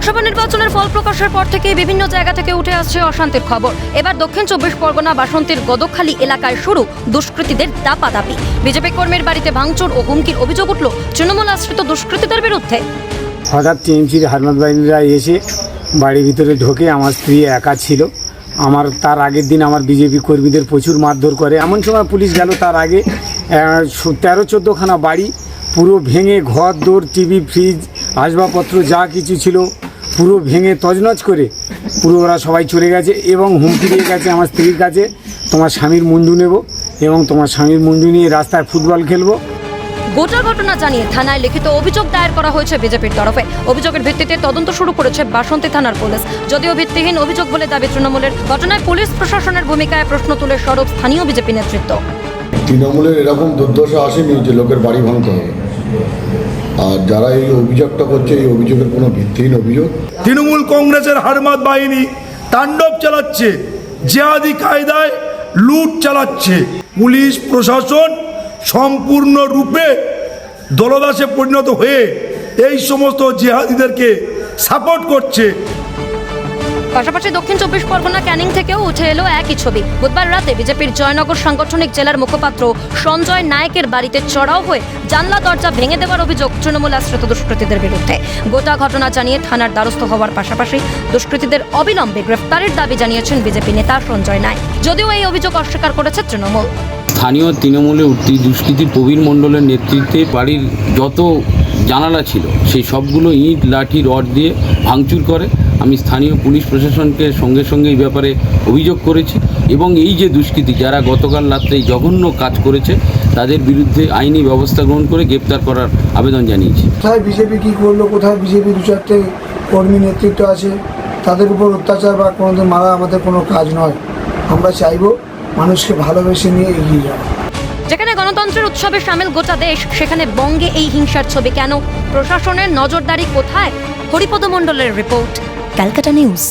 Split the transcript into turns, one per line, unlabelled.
লোকসভা নির্বাচনের ফল প্রকাশের পর থেকে বিভিন্ন জায়গা থেকে উঠে আসছে অশান্তির খবর। এবার দক্ষিণ চব্বিশ পরগনা, বাসন্তীর গদকখালী এলাকায় শুরু দুষ্কৃতীদের দাপাদাপি। বিজেপি কর্মীর বাড়িতে ভাঙচুর ও হুমকির অভিযোগ উঠল তৃণমূল আশ্রিত দুষ্কৃতীদের বিরুদ্ধে।
হঠাৎ টিএমসির হারমাত বাহিনীরা এসে বাড়ির ভিতরে ঢোকে, আমার স্ত্রী একা ছিল। আমার, তার আগের দিন আমার বিজেপি কর্মীদের প্রচুর মারধর করে। এমন সময় পুলিশ গেল তার আগে তেরো চোদ্দোখানা বাড়ি পুরো ভেঙে ঘর দৌড় টিভি, ফ্রিজ, আসবাবপত্র যা কিছু ছিল পুরো ভেঙে তজনজ করে পুরো ওরা সবাই চলে গেছে এবং হুমকি দিয়ে গেছে আমার স্ত্রীর কাছে। তোমার স্বামীর মুন্ডু নেব এবং তোমার স্বামীর মুন্ডু নিয়ে রাস্তায় ফুটবল খেলব।
গোটা ঘটনা জানিয়ে থানায় লিখিত অভিযোগ দায়ের করা হয়েছে বিজেপির তরফে। অভিযোগের ভিত্তিতে তদন্ত শুরু করেছে বাসন্তী থানার পুলিশ। যদিও ভিত্তিহীন অভিযোগ বলে দাবি তৃণমূলের ঘটনায় পুলিশ প্রশাসনের ভূমিকায় প্রশ্ন তুলে সরব স্থানীয় বিজেপি নেতৃত্ব।
তৃণমূলের এরকম দুর্দশা আসেনি যে লোকের বাড়ি ভাঙতে হবে। আর যারা এই অভিযোগটা করছে, এই অভিযোগের কোনো ভিত্তিহীন অভিযোগ?
তৃণমূল কংগ্রেসের হারমাত বাহিনী তাণ্ডব চালাচ্ছে, জেহাদি কায়দায় লুট চালাচ্ছে। পুলিশ প্রশাসন সম্পূর্ণরূপে দলদাসে পরিণত হয়ে এই সমস্ত জেহাদিদেরকে সাপোর্ট করছে।
পাশাপাশি দক্ষিণ চব্বিশ পরগনা ক্যানিং থেকেও উঠে এলো একই ছবি। বুধবার রাতে বিজেপির জয়নগর সাংগঠনিক জেলার মুখপাত্র সঞ্জয় নায়কের বাড়িতে চড়াও হয়ে জানলা দরজা ভেঙে দেওয়ার অভিযোগ তৃণমূল আশ্রিত দুষ্কৃতীদের বিরুদ্ধে। গোটা ঘটনা জানিয়ে থানার দ্বারস্থ হওয়ার পাশাপাশি দুষ্কৃতীদের অবিলম্বে গ্রেফতারের দাবি জানিয়েছেন বিজেপি নেতা সঞ্জয় নায়ক। যদিও এই অভিযোগ অস্বীকার করেছে তৃণমূল।
স্থানীয় তৃণমূলে দুষ্কৃতী প্রবীর মণ্ডলের নেতৃত্বে বাড়ির যত জানালা ছিল, সেই সবগুলো ইট, লাঠি, রড দিয়ে ভাঙচুর করে। আমি স্থানীয় পুলিশ প্রশাসনকে সঙ্গে সঙ্গে এই ব্যাপারে অভিযোগ করেছি এবং এই যে দুষ্কৃতী যারা গতকাল রাত্রে এই জঘন্য কাজ করেছে, তাদের বিরুদ্ধে আইনি ব্যবস্থা গ্রহণ করে গ্রেপ্তার করার আবেদন জানিয়েছি।
কোথায় বিজেপি কী করল? কোথায় বিজেপি দু চারটে কর্মী নেতৃত্ব আছে? তাদের উপর অত্যাচার বা কোনোদিন মারা আমাদের কোনো কাজ নয়। আমরা চাইব মানুষকে ভালোবেসে নিয়ে এগিয়ে যাওয়া।
যেখানে গণতন্ত্রের উৎসবে সামিল গোটা দেশ, সেখানে বঙ্গে এই হিংসার ছবি কেন? প্রশাসনের নজরদারি কোথায়? হরিপদ মণ্ডলের রিপোর্ট, ক্যালকাটা নিউজ।